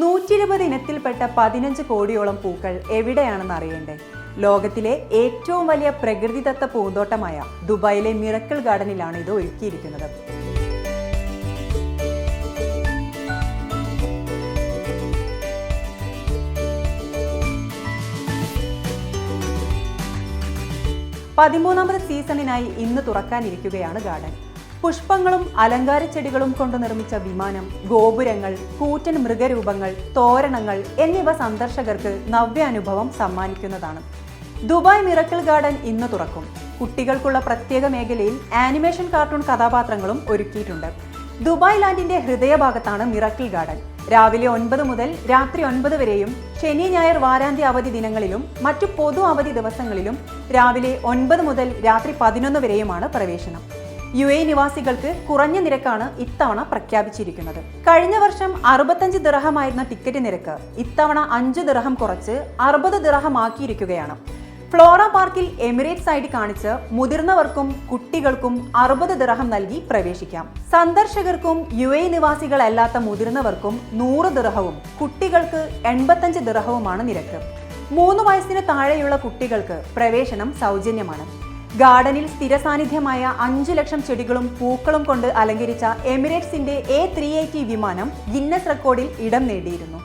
നൂറ്റി ഇരുപത് ഇനത്തിൽപ്പെട്ട പതിനഞ്ച് കോടിയോളം പൂക്കൾ എവിടെയാണെന്ന് അറിയണ്ടേ? ലോകത്തിലെ ഏറ്റവും വലിയ പ്രകൃതിദത്ത പൂന്തോട്ടമായ ദുബായിലെ മിറക്കിൾ ഗാർഡനിലാണ് ഇത് ഒരുക്കിയിരിക്കുന്നത്. പതിമൂന്നാമത് സീസണിനായി ഇന്ന് തുറക്കാനിരിക്കുകയാണ് ഗാർഡൻ. പുഷ്പങ്ങളും അലങ്കാര ചെടികളും കൊണ്ട് നിർമ്മിച്ച വിമാനം ഗോപുരങ്ങൾ കൂറ്റൻ മൃഗരൂപങ്ങൾ തോരണങ്ങൾ എന്നിവ സന്ദർശകർക്ക് നവ്യാനുഭവം സമ്മാനിക്കുന്നതാണ്. ദുബായ് മിറക്കിൾ ഗാർഡൻ ഇന്ന് തുറക്കും. കുട്ടികൾക്കുള്ള പ്രത്യേക മേഖലയിൽ ആനിമേഷൻ കാർട്ടൂൺ കഥാപാത്രങ്ങളും ഒരുക്കിയിട്ടുണ്ട്. ദുബായ് ലാൻഡിന്റെ ഹൃദയഭാഗത്താണ് മിറക്കിൾ ഗാർഡൻ. രാവിലെ ഒൻപത് മുതൽ രാത്രി ഒൻപത് വരെയും ശനി ഞായർ വാരാന്ത്യ അവധി ദിനങ്ങളിലും മറ്റു പൊതു അവധി ദിവസങ്ങളിലും രാവിലെ ഒൻപത് മുതൽ രാത്രി പതിനൊന്ന് വരെയുമാണ് പ്രവേശനം. യു എ നിവാസികൾക്ക് കുറഞ്ഞ നിരക്കാണ് ഇത്തവണ പ്രഖ്യാപിച്ചിരിക്കുന്നത്. കഴിഞ്ഞ വർഷം അറുപത്തഞ്ച് ദിറഹമായിരുന്ന ടിക്കറ്റ് നിരക്ക് ഇത്തവണ അഞ്ച് ദിർഹം കുറച്ച് അറുപത് ദിറഹമാക്കിയിരിക്കുകയാണ് ഫ്ലോറ പാർക്കിൽ എമിറേറ്റ്സ് ഐഡി കാണിച്ച് മുതിർന്നവർക്കും കുട്ടികൾക്കും അറുപത് ദിർഹം നൽകി പ്രവേശിക്കാം. സന്ദർശകർക്കും യു എ നിവാസികളല്ലാത്ത മുതിർന്നവർക്കും നൂറ് ദിർഹവും കുട്ടികൾക്ക് എൺപത്തഞ്ച് ദിറഹവുമാണ് നിരക്ക്. മൂന്ന് വയസ്സിന് താഴെയുള്ള കുട്ടികൾക്ക് പ്രവേശനം സൗജന്യമാണ്. ഗാർഡനിൽ സ്ഥിര സാന്നിധ്യമായ അഞ്ചു ലക്ഷം ചെടികളും പൂക്കളും കൊണ്ട് അലങ്കരിച്ച എമിറേറ്റ്സിന്റെ എ ത്രീ വിമാനം ഗിന്നസ് റെക്കോർഡിൽ ഇടം നേടിയിരുന്നു.